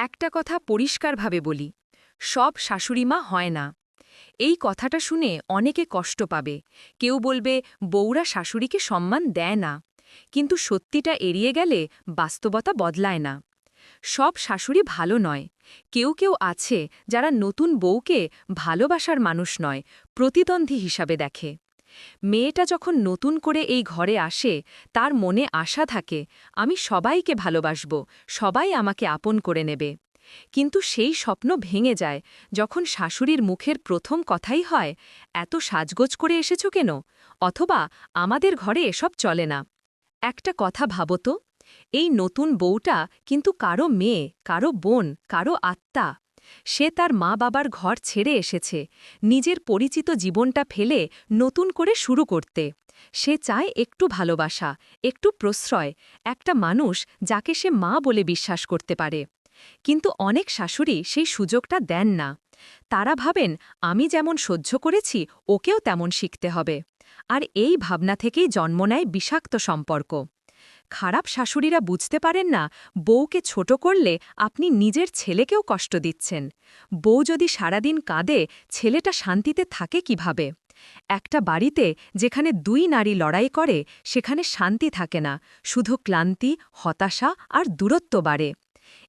একটা কথা পরিষ্কারভাবে বলি, সব শাশুড়িমা হয় না। এই কথাটা শুনে অনেকে কষ্ট পাবে, কেউ বলবে, বউরা শাশুড়িকে সম্মান দেয় না। কিন্তু সত্যিটা এড়িয়ে গেলে বাস্তবতা বদলায় না। সব শাশুড়ি ভালো নয়। কেউ কেউ আছে যারা নতুন বউকে ভালোবাসার মানুষ নয়, প্রতিদ্বন্দ্বী হিসাবে দেখে। মেয়েটা যখন নতুন করে এই ঘরে আসে, তার মনে আশা থাকে, আমি সবাইকে ভালোবাসব, সবাই আমাকে আপন করে নেবে। কিন্তু সেই স্বপ্ন ভেঙে যায়, যখন শাশুড়ির মুখের প্রথম কথাই হয়, এত সাজগোজ করে এসেছ কেন? অথবা আমাদের ঘরে এসব চলে না। একটা কথা ভাবো তো, এই নতুন বউটা কিন্তু কারও মেয়ে, কারও বোন, কারও আত্মা। সে তার মা বাবার ঘর ছেড়ে এসেছে, নিজের পরিচিত জীবনটা ফেলে নতুন করে শুরু করতে। সে চায় একটু ভালোবাসা, একটু প্রশ্রয়, একটা মানুষ যাকে সে মা বলে বিশ্বাস করতে পারে। কিন্তু অনেক শাশুড়ি সেই সুযোগটা দেন না। তারা ভাবেন, আমি যেমন সহ্য করেছি, ওকেও তেমন শিখতে হবে। আর এই ভাবনা থেকেই জন্ম নেয় বিষাক্ত সম্পর্ক। খারাপ শাশুড়িরা বুঝতে পারেন না, বউকে ছোট করলে আপনি নিজের ছেলেকেও কষ্ট দিচ্ছেন। বউ যদি সারাদিন কাঁদে, ছেলেটা শান্তিতে থাকে কীভাবে? একটা বাড়িতে যেখানে দুই নারী লড়াই করে, সেখানে শান্তি থাকে না, শুধু ক্লান্তি, হতাশা আর দূরত্ব বাড়ে।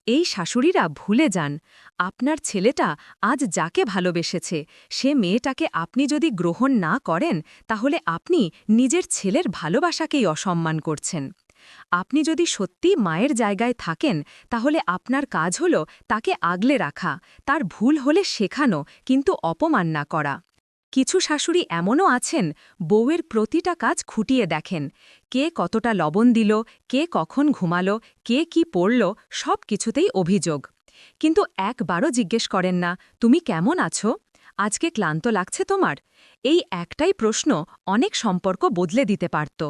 এই শাশুড়িরা ভুলে যান, আপনার ছেলেটা আজ যাকে ভালোবেসেছে, সে মেয়েটাকে আপনি যদি গ্রহণ না করেন, তাহলে আপনি নিজের ছেলের ভালোবাসাকেই অসম্মান করছেন। আপনি যদি সত্যি মায়ের জায়গায় থাকেন, তাহলে আপনার কাজ হল তাকে আগলে রাখা, তার ভুল হলে শেখানো, কিন্তু অপমান না করা। কিছু শাশুড়ি এমনও আছেন, বউয়ের প্রতিটা কাজ খুঁটিয়ে দেখেন, কে কতটা লবণ দিল, কে কখন ঘুমালো, কে কি পড়ল, সব কিছুতেই অভিযোগ। কিন্তু একবারও জিজ্ঞেস করেন না, তুমি কেমন আছো? আজকে ক্লান্ত লাগছে তোমার? এই একটাই প্রশ্ন অনেক সম্পর্ক বদলে দিতে পারত।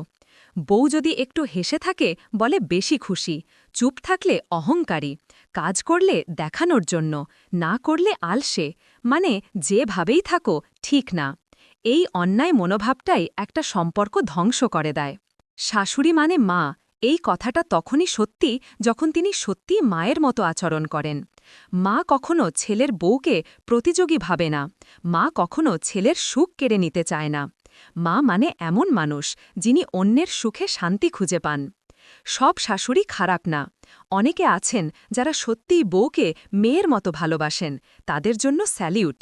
বউ যদি একটু হেসে থাকে, বলে বেশি খুশি, চুপ থাকলে অহংকারী, কাজ করলে দেখানোর জন্য, না করলে আলসে মানে যেভাবেই থাকো, ঠিক না। এই অন্যায় মনোভাবটাই একটা সম্পর্ক ধ্বংস করে দেয়। শাশুড়ি মানে মা, এই কথাটা তখনই সত্যি যখন তিনি সত্যি মায়ের মতো আচরণ করেন। মা কখনো ছেলের বউকে প্রতিযোগী ভাবে না, মা কখনো ছেলের সুখ কেড়ে নিতে চায় না। মা মানে এমন মানুষ যিনি অন্যের সুখে শান্তি খুঁজে পান। সব শাশুড়ি খারাপ না। অনেকে আছেন যারা সত্যিই বউকে মেয়ের মতো ভালোবাসেন, তাদের জন্য স্যালিউট।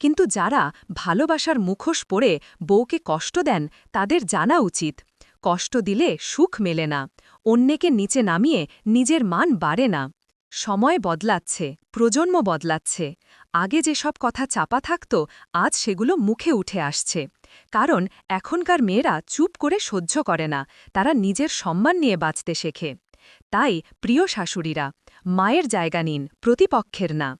কিন্তু যারা ভালোবাসার মুখোশ পরে বউকে কষ্ট দেন, তাদের জানা উচিত। কষ্ট দিলে সুখ মেলে না। অন্যকে নিচে নামিয়ে নিজের মান বাড়ে না। সময় বদলাচ্ছে, প্রজন্ম বদলাচ্ছে। আগে যেসব কথা চাপা থাকত, আজ সেগুলো মুখে উঠে আসছে। কারণ এখনকার মেয়েরা চুপ করে সহ্য করে না, তারা নিজের সম্মান নিয়ে বাঁচতে শেখে। তাই প্রিয় শাশুড়িরা, মায়ের জায়গা নিন, প্রতিপক্ষের না।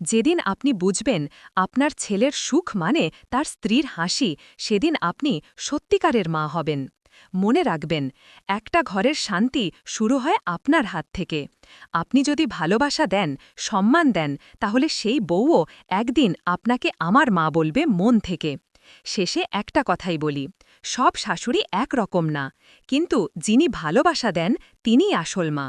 যেদিন আপনি বুঝবেন আপনার ছেলের সুখ মানে তার স্ত্রীর হাসি, সেদিন আপনি সত্যিকারের মা হবেন। মনে রাখবেন, একটা ঘরের শান্তি শুরু হয় আপনার হাত থেকে। আপনি যদি ভালোবাসা দেন, সম্মান দেন, তাহলে সেই বউও একদিন আপনাকে আমার মা বলবে মন থেকে। শেষে একটা কথাই বলি, সব শাশুড়ি একরকম না, কিন্তু যিনি ভালোবাসা দেন তিনি আসল মা।